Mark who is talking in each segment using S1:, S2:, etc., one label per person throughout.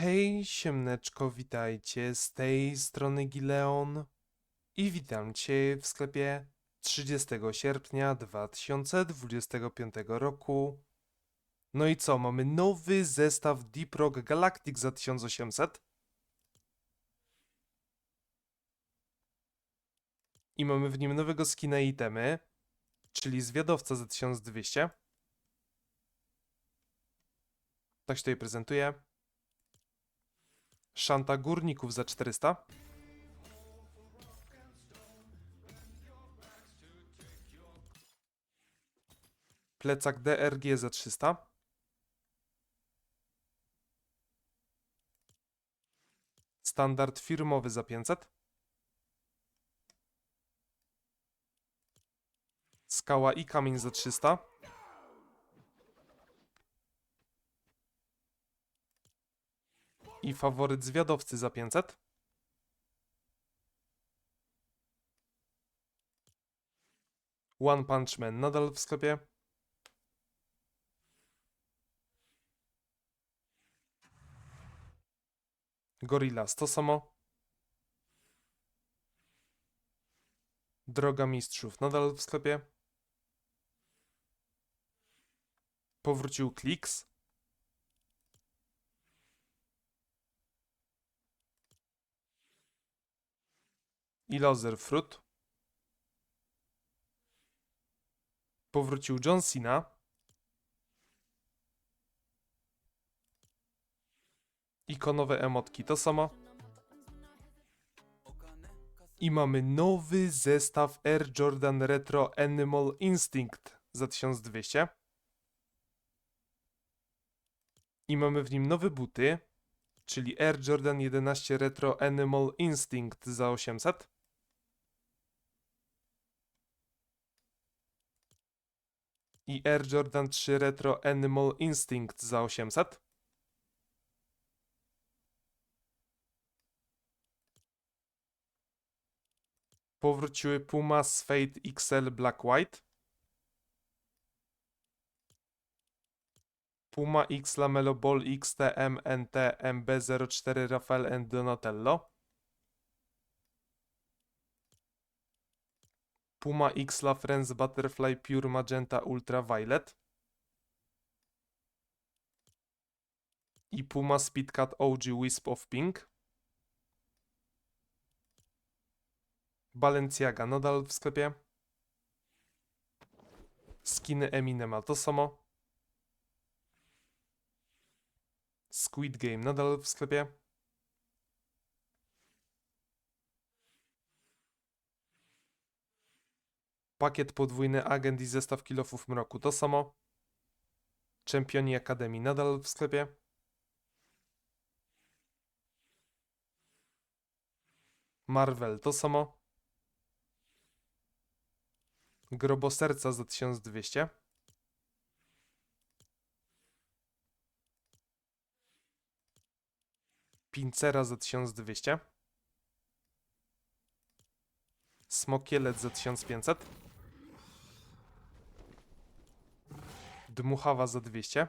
S1: Hej, siemneczko, witajcie, z tej strony Gileon i witam Cię w sklepie 30 sierpnia 2025 roku. No i co, mamy nowy zestaw Deep Rock Galactic za 1800 i mamy w nim nowego skina itemy, czyli zwiadowca za 1200. Tak się tutaj prezentuje. Szanta górników za 400. Plecak DRG za 300. Standard firmowy za 500. Skała i kamień za 300. I faworyt zwiadowcy za 500. One Punch Man nadal w sklepie. Gorillaz to samo. Droga Mistrzów nadal w sklepie. Powrócił Klix. I Lozer Fruit. Powrócił John Cena. Ikonowe emotki to samo. I mamy nowy zestaw Air Jordan Retro Animal Instinct za 1200. I mamy w nim nowe buty, czyli Air Jordan 11 Retro Animal Instinct za 800. I Air Jordan 3 Retro Animal Instinct za 800. Powróciły Puma Fate XL Black White. Puma X Lamelo Ball XTM NT MB04 Rafael and Donatello. Puma X La Friends Butterfly Pure Magenta Ultraviolet. I Puma Speedcat OG Wisp of Pink. Balenciaga nadal w sklepie. Skiny Eminema to samo. Squid Game nadal w sklepie. Pakiet podwójny agent i zestaw kilofów mroku to samo. Czempioni Akademii nadal w sklepie. Marvel to samo. Groboserca za 1200. Pincera za 1200. Smokielec za 1500. Dmuchawa za 200.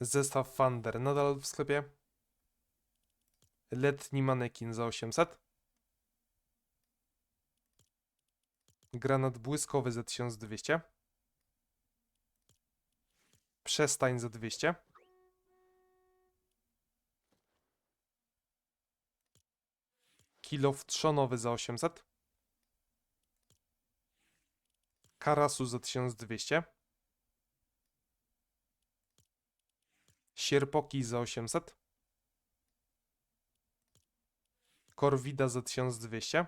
S1: Zestaw Fander nadal w sklepie. Letni manekin za 800. Granat błyskowy za 1200. Przestań za 200. Kilof trzonowy za 800. Karasu za 1200. Sierpoki za 800. Korwida za 1200.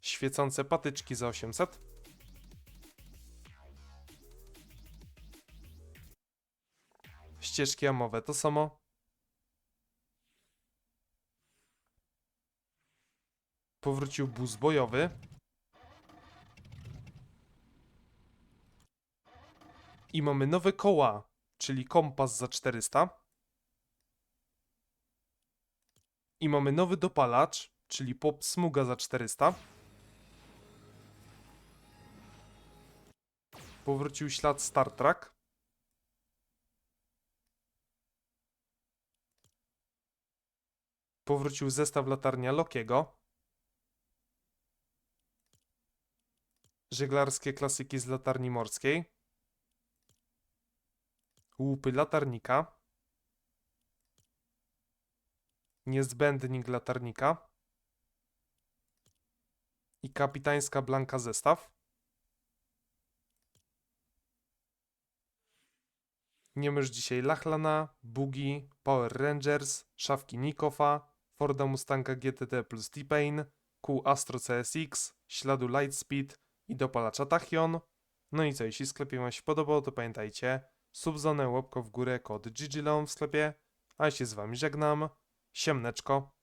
S1: Świecące patyczki za 800. Ścieżki amowe to samo. Powrócił bus bojowy. I mamy nowe koła. czyli kompas za 400. I mamy nowy dopalacz, czyli pop smuga za 400. Powrócił ślad Star Trek. Powrócił zestaw latarnia Lokiego. Żeglarskie klasyki z latarni morskiej. Łupy latarnika. Niezbędnik latarnika. I kapitańska blanka zestaw. Nie już dzisiaj Lachlana, Bugi, Power Rangers, szafki Nikofa, Forda Mustanga GTD plus T-Pain, kół Astro CSX, śladu Lightspeed i dopalacza Tachyon. No i co, jeśli sklepie Wam się podobał, to pamiętajcie, subzonę, łapko w górę, kod GGLON w sklepie, a ja się z Wami żegnam, siemneczko.